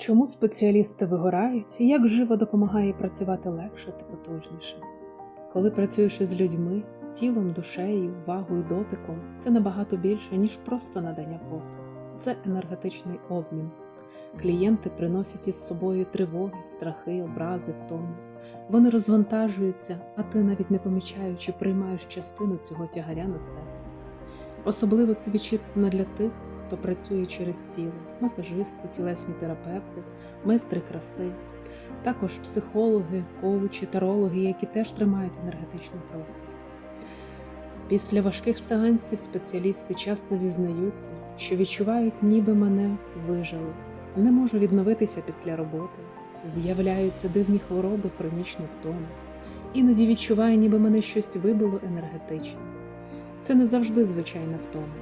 Чому спеціалісти вигорають і як живо допомагає працювати легше та потужніше? Коли працюєш із людьми, тілом, душею, увагою, дотиком, це набагато більше, ніж просто надання послуг. Це енергетичний обмін. Клієнти приносять із собою тривоги, страхи, образи, втому. Вони розвантажуються, а ти, навіть не помічаючи, приймаєш частину цього тягаря на себе. Особливо це відчутно для тих, хто працює через тіло, масажисти, тілесні терапевти, майстри краси, також психологи, коучі, тарологи, які теж тримають енергетичний простір. Після важких сеансів спеціалісти часто зізнаються, що відчувають, ніби мене вижили, не можу відновитися після роботи, з'являються дивні хвороби, хронічну втому. Іноді відчуваю, ніби мене щось вибило енергетично. Це не завжди звичайна втома.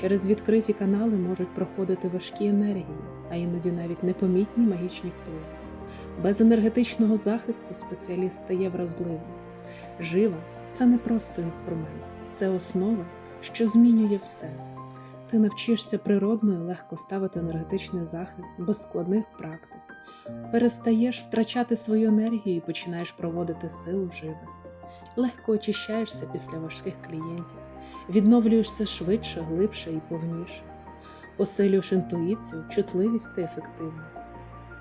Через відкриті канали можуть проходити важкі енергії, а іноді навіть непомітні магічні впливи. Без енергетичного захисту спеціаліст стає вразливим. Жива це не просто інструмент, це основа, що змінює все. Ти навчишся природно і легко ставити енергетичний захист без складних практик, перестаєш втрачати свою енергію і починаєш проводити силу живе. Легко очищаєшся після важких клієнтів, відновлюєшся швидше, глибше і повніше, посилюєш інтуїцію, чутливість та ефективність.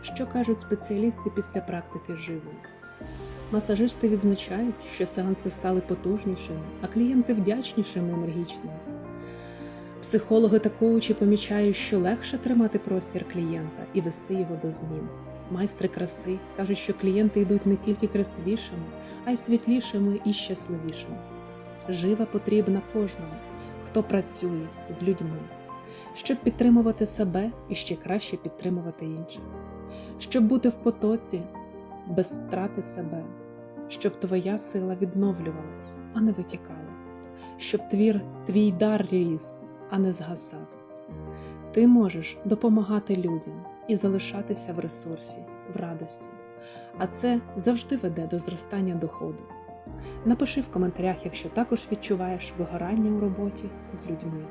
Що кажуть спеціалісти після практики живої? Масажисти відзначають, що сеанси стали потужнішими, а клієнти вдячнішими енергічними. Психологи та коучі помічають, що легше тримати простір клієнта і вести його до змін. Майстри краси кажуть, що клієнти йдуть не тільки красивішими, а й світлішими і щасливішими. Жива потрібна кожному, хто працює з людьми, щоб підтримувати себе і ще краще підтримувати інших, щоб бути в потоці без втрати себе, щоб твоя сила відновлювалась, а не витікала, щоб твір, твій дар ріс, а не згасав. Ти можеш допомагати людям і залишатися в ресурсі, в радості, а це завжди веде до зростання доходу. Напиши в коментарях, якщо також відчуваєш вигорання у роботі з людьми.